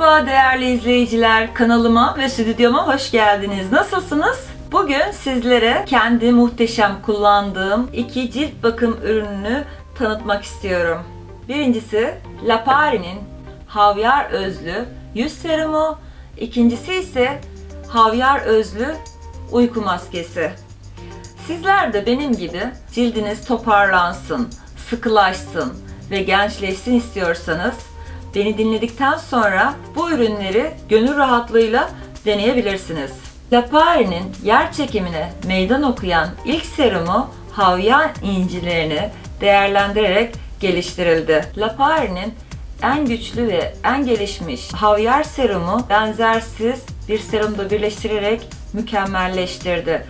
Merhaba değerli izleyiciler. Kanalıma ve stüdyoma hoş geldiniz. Nasılsınız? Bugün sizlere kendi muhteşem kullandığım iki cilt bakım ürününü tanıtmak istiyorum. Birincisi Lapari'nin Havyar Özlü Yüz Serumu. İkincisi ise Havyar Özlü Uyku Maskesi. Sizler de benim gibi cildiniz toparlansın, sıkılaşsın ve gençleşsin istiyorsanız beni dinledikten sonra bu ürünleri gönül rahatlığıyla deneyebilirsiniz. Lapari'nin yer çekimine meydan okuyan ilk serumu havyan incilerini değerlendirerek geliştirildi. Lapari'nin en güçlü ve en gelişmiş havyar serumu benzersiz bir serumda birleştirerek mükemmelleştirdi.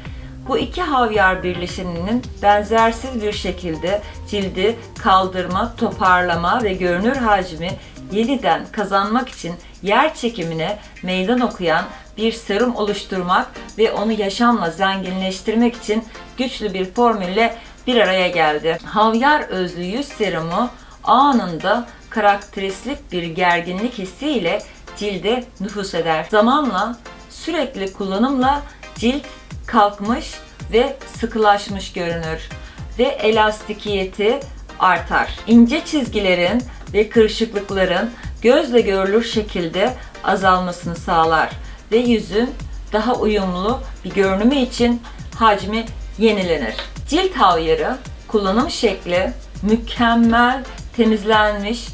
Bu iki havyar birleşiminin benzersiz bir şekilde cildi kaldırma, toparlama ve görünür hacmi yeniden kazanmak için yer çekimine meydan okuyan bir serum oluşturmak ve onu yaşamla zenginleştirmek için güçlü bir formülle bir araya geldi. Havyar özlü yüz serumu anında karakteristik bir gerginlik hissiyle cilde nüfus eder. Zamanla sürekli kullanımla cilt kalkmış ve sıkılaşmış görünür ve elastikiyeti artar. İnce çizgilerin ve kırışıklıkların gözle görülür şekilde azalmasını sağlar ve yüzün daha uyumlu bir görünümü için hacmi yenilenir. Cilt havyarı kullanım şekli mükemmel temizlenmiş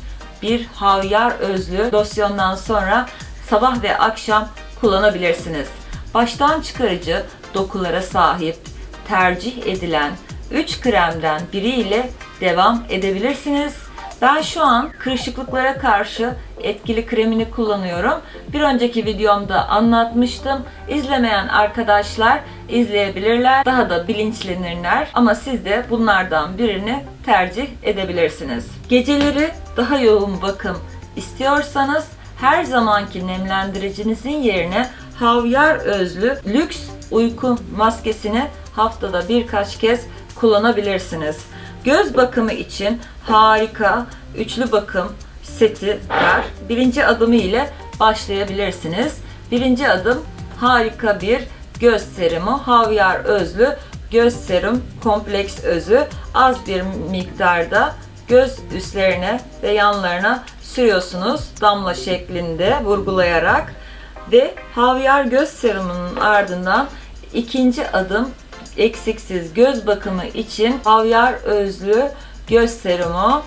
bir havyar özlü losyondan sonra sabah ve akşam kullanabilirsiniz. Baştan çıkarıcı dokulara sahip tercih edilen 3 kremden biriyle devam edebilirsiniz. Ben şu an kırışıklıklara karşı etkili kremini kullanıyorum. Bir önceki videomda anlatmıştım. İzlemeyen arkadaşlar izleyebilirler. Daha da bilinçlenirler. Ama siz de bunlardan birini tercih edebilirsiniz. Geceleri daha yoğun bakım istiyorsanız her zamanki nemlendiricinizin yerine havyar özlü lüks uyku maskesini haftada birkaç kez kullanabilirsiniz. Göz bakımı için harika üçlü bakım seti var. Birinci adımı ile başlayabilirsiniz. Birinci adım harika bir göz serumu. Havyar özlü göz serum kompleks özü az bir miktarda göz üstlerine ve yanlarına sürüyorsunuz damla şeklinde vurgulayarak ve havyar göz serumunun ardından ikinci adım eksiksiz göz bakımı için havyar özlü göz serumu.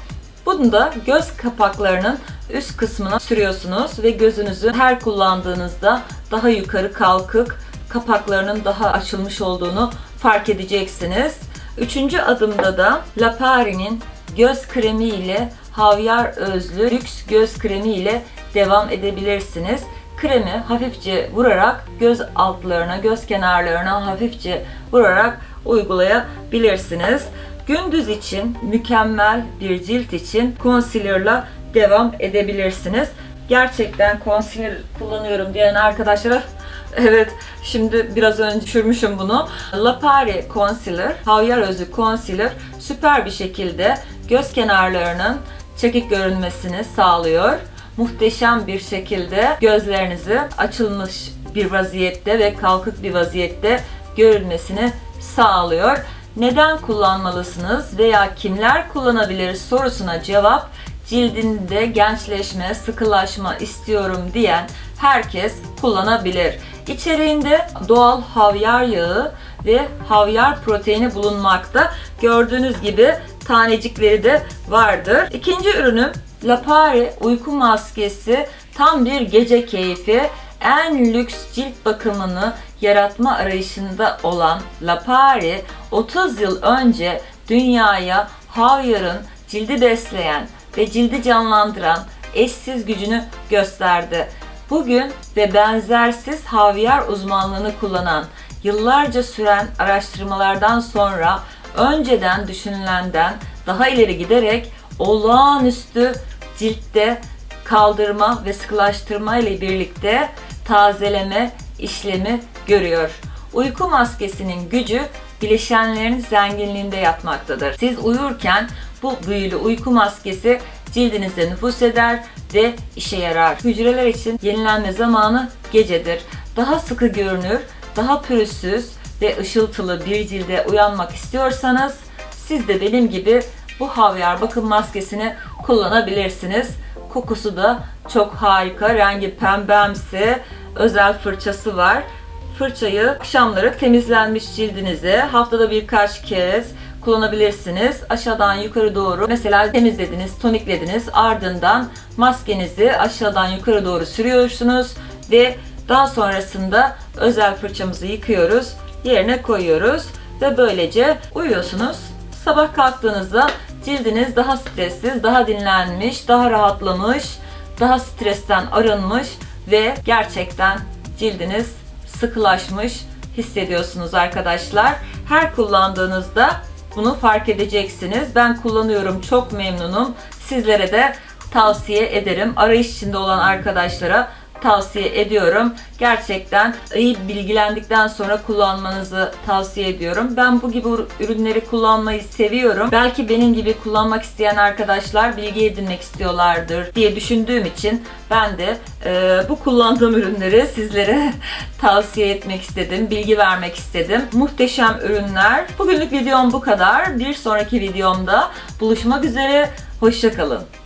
Bunu da göz kapaklarının üst kısmına sürüyorsunuz ve gözünüzü her kullandığınızda daha yukarı kalkık kapaklarının daha açılmış olduğunu fark edeceksiniz. Üçüncü adımda da Lapari'nin göz kremi ile havyar özlü lüks göz kremi ile devam edebilirsiniz. Kremi hafifçe vurarak göz altlarına, göz kenarlarına hafifçe vurarak uygulayabilirsiniz. Gündüz için mükemmel bir cilt için concealer'la devam edebilirsiniz. Gerçekten concealer kullanıyorum diyen arkadaşlara Evet, şimdi biraz önce düşürmüşüm bunu. Lapari Concealer, havyar özü concealer süper bir şekilde göz kenarlarının çekik görünmesini sağlıyor. Muhteşem bir şekilde gözlerinizi açılmış bir vaziyette ve kalkık bir vaziyette görülmesini sağlıyor. Neden kullanmalısınız veya kimler kullanabilir sorusuna cevap cildinde gençleşme, sıkılaşma istiyorum diyen herkes kullanabilir. İçeriğinde doğal havyar yağı ve havyar proteini bulunmakta. Gördüğünüz gibi tanecikleri de vardır. İkinci ürünüm Lapari uyku maskesi tam bir gece keyfi en lüks cilt bakımını yaratma arayışında olan Lapari 30 yıl önce dünyaya havyarın cildi besleyen ve cildi canlandıran eşsiz gücünü gösterdi. Bugün ve benzersiz havyar uzmanlığını kullanan yıllarca süren araştırmalardan sonra önceden düşünülenden daha ileri giderek olağanüstü ciltte kaldırma ve sıkılaştırma ile birlikte tazeleme işlemi görüyor. Uyku maskesinin gücü bileşenlerin zenginliğinde yatmaktadır. Siz uyurken bu büyülü uyku maskesi cildinize nüfus eder ve işe yarar. Hücreler için yenilenme zamanı gecedir. Daha sıkı görünür, daha pürüzsüz ve ışıltılı bir cilde uyanmak istiyorsanız siz de benim gibi bu havyar bakım maskesini kullanabilirsiniz. Kokusu da çok harika. Rengi pembemsi. Özel fırçası var. Fırçayı akşamları temizlenmiş cildinize haftada birkaç kez kullanabilirsiniz. Aşağıdan yukarı doğru mesela temizlediniz, toniklediniz. Ardından maskenizi aşağıdan yukarı doğru sürüyorsunuz ve daha sonrasında özel fırçamızı yıkıyoruz. Yerine koyuyoruz ve böylece uyuyorsunuz. Sabah kalktığınızda cildiniz daha stressiz, daha dinlenmiş, daha rahatlamış, daha stresten arınmış ve gerçekten cildiniz sıkılaşmış hissediyorsunuz arkadaşlar. Her kullandığınızda bunu fark edeceksiniz. Ben kullanıyorum, çok memnunum. Sizlere de tavsiye ederim. Arayış içinde olan arkadaşlara tavsiye ediyorum. Gerçekten iyi bilgilendikten sonra kullanmanızı tavsiye ediyorum. Ben bu gibi ürünleri kullanmayı seviyorum. Belki benim gibi kullanmak isteyen arkadaşlar bilgi edinmek istiyorlardır diye düşündüğüm için ben de e, bu kullandığım ürünleri sizlere tavsiye etmek istedim. Bilgi vermek istedim. Muhteşem ürünler. Bugünlük videom bu kadar. Bir sonraki videomda buluşmak üzere. Hoşçakalın.